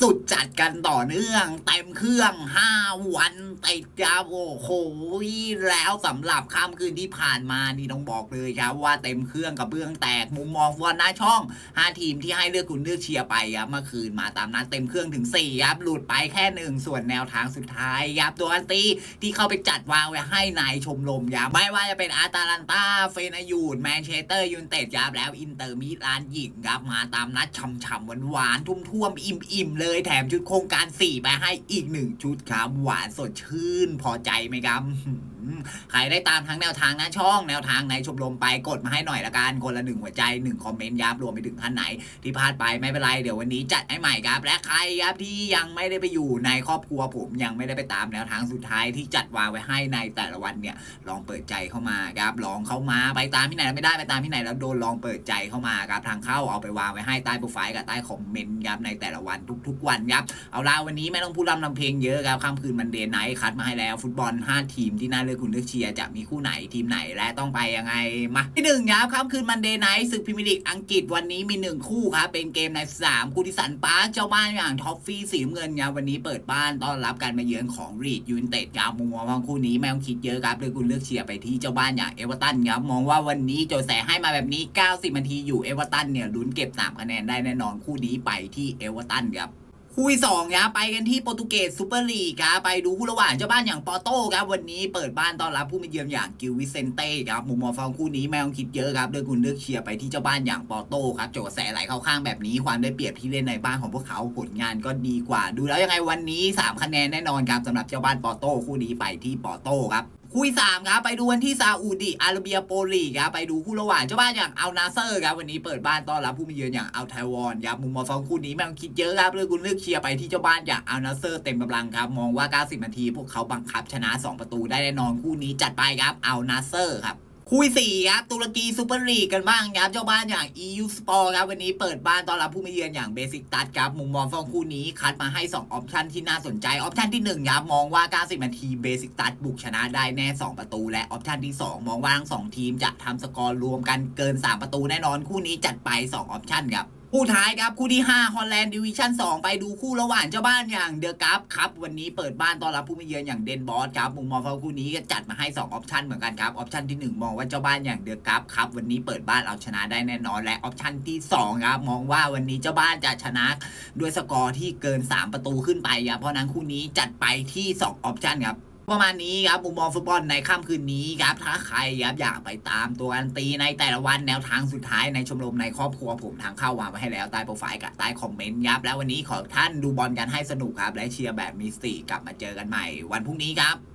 สุดจัดกันต่อเนื่องเต็มเครื่อง 5 วันติดครับโอ้โหแล้วสำหรับค่ำคืนที่ผ่านมานี่ต้องบอกเลยครับว่าเต็มเครื่องกับเบื้องแตกมุมมองฟุตบอลหน้าช่อง 5 ทีมที่ให้เลือกคุณเลือกเชียร์ไปครับเมื่อคืนมาตามนัดเต็มเครื่องถึง4ครับหลุดไปแค่หนึ่งส่วนแนวทางสุดท้ายครับตัวอันตีที่เข้าไปจัดวางไว้ให้ในชมรมครับไม่ว่าจะเป็นอาตาลันตาเฟนายูดแมนเชสเตอร์ยูไนเต็ดครับแล้วอินเตอร์มิลานหญิงครับมาตามนัดช่ำๆหวานๆทุ่มๆอิ่มๆเลยเลยแถมชุดโครงการ4ไปให้อีกหนึ่งชุดครับหวานสดชื่นพอใจไหมครับใครได้ตามทั้งแนวทางหน้าช่องแนวทางในชมรมไปกดมาให้หน่อยละกันคนละหนึ่งหัวใจหนึ่งคอมเมนต์ยับรวมไปถึงท่านไหน ที่พลาดไปไม่เป็นไรเดี๋ยววันนี้จัดให้ใหม่ครับ และใครครับที่ยังไม่ได้ไปอยู่ในครอบครัวผมยังไม่ได้ไปตามแนวทางสุดท้ายที่จัดวางไว้ให้ในแต่ละวันเนี่ยลองเปิดใจเข้ามาครับลองเข้ามาไปตามที่ไหนไม่ได้ไปตามที่ไหนแล้วโดนลองเปิดใจเข้ามาครับทางเข้าเอาไปวางไว้ให้ใต้โปรไฟล์กับใต้คอมเมนต์ครับในแต่ละวันทุกๆวันครับ เอาล่ะวันนี้ไม่ต้องพูดรำทำเพลงเยอะครับค่ำคืนมันเดย์ไนท์คัดมาให้แล้ว ฟุตบอล 5 ทีมที่น่าเลือกคุณเลือกเชียร์จะมีคู่ไหนทีมไหนและต้องไปยังไงมาที่หนึ่งครับค่ำคืนมันเดย์ไนท์ศึกพรีเมียร์ลีกอังกฤษวันนี้มีหนึ่งคู่ครับเป็นเกมในสนามคูดิสันปาร์คเจ้าบ้านอย่างท็อฟฟี่สีเงินครับวันนี้เปิดบ้านต้อนรับการมาเยือนของรีดยูนเต็ดครับมุมมองของคู่นี้ไม่ต้องคิดเยอะครับเลยคุณเลือกเชียร์ไปที่เจ้าบ้านอย่างเอเวอร์ตันครับมองว่าวันนี้โจแสให้มาแบบนี้ 90นาทีอยู่เอเวอร์ตันเนี่ยลุ้นเก็บ3คะแนนได้แน่นอนคู่นี้ไปที่เอเวอร์ตันครับ คู่สองครับไปกันที่โปรตุเกสซูเปอร์ลีกครับไปดูคู่ระหว่างเจ้าบ้านอย่างปอโต้ครับวันนี้เปิดบ้านต้อนรับผู้มาเยือนอย่างกิลวิเซนเต้ครับมุมมองฟังคู่นี้ไม่ต้องคิดเยอะครับโดยคุณเลือกเชียร์ไปที่เจ้าบ้านอย่างปอโต้ครับโจกระแสไหลเข้าข้างแบบนี้ความได้เปรียบที่เล่นในบ้านของพวกเขาผลงานก็ดีกว่า ดูแล้วยังไงวันนี้ 3 คะแนนแน่นอนครับสำหรับเจ้าบ้านปอโต้คู่นี้ไปที่ปอโต้ครับ คู่ที่สามครับไปดูวันที่ซาอุดิอาระเบียโปรลีครับไปดูคู่ระหว่างเจ้าบ้านอย่างอัลนาเซอร์ครับวันนี้เปิดบ้านต้อนรับผู้มาเยือนอย่างอัลไทวอนครับมุมมองสองคู่นี้ไม่ต้องคิดเยอะครับเลยคุณเลือกเชียร์ไปที่เจ้าบ้านอย่างอัลนาเซอร์เต็มกำลังครับมองว่า 90 นาที พวกเขาบังคับชนะ 2 ประตูได้แน่นอนคู่นี้จัดไปครับอัลนาเซอร์ครับ คุยสี่ครับตุรกีซูเปอร์ลีกกันบ้างครับเจ้าบ้านอย่าง EU Sport ครับวันนี้เปิดบ้านต้อนรับผู้มาเยือนอย่างเบสิกตัดครับมุมมองฟองคู่นี้คัดมาให้ 2 ออปชันที่น่าสนใจ ออปชันที่ 1 ครับ มองว่า 90 นาทีเบสิกตัดบุกชนะได้แน่ 2 ประตู และออปชันที่ 2 มองว่าทั้งสองทีมจะทำสกอร์รวมกันเกิน 3 ประตูแน่นอนคู่นี้จัดไป 2 ออปชันครับ คู่ท้ายครับคู่ที่ 5 ฮอลแลนด์ดิวิชั่น 2 ไปดูคู่ระหว่างเจ้าบ้านอย่างเดอะกัฟครับ วันนี้เปิดบ้านต้อนรับผู้มาเยือนอย่างเดนบอสครับมุมมองของคู่นี้ก็จัดมาให้ 2 ออปชันเหมือนกันครับ ออปชันที่ 1 มองว่าเจ้าบ้านอย่างเดอะกัฟครับ วันนี้เปิดบ้านเอาชนะได้แน่นอน และออปชันที่ 2 ครับ มองว่าวันนี้เจ้าบ้านจะชนะด้วยสกอร์ที่เกิน 3 ประตูขึ้นไปครับเพราะฉะนั้นคู่นี้จัดไปที่ 2 ออปชันครับ ประมาณนี้ครับมุมมองฟุตบอลในค่ำคืนนี้ครับถ้าใครครับอยากไปตามตัวการนตีในแต่ละวันแนวทางสุดท้ายในชมรมในครอบครัวผมทางเข้าวางไว้ให้แล้วใต้โปรไฟล์กับใต้คอมเมนต์ยับแล้ววันนี้ขอท่านดูบอลกันให้สนุกครับ และเชียร์แบบมีสติกลับมาเจอกันใหม่ วันพรุ่งนี้ครับ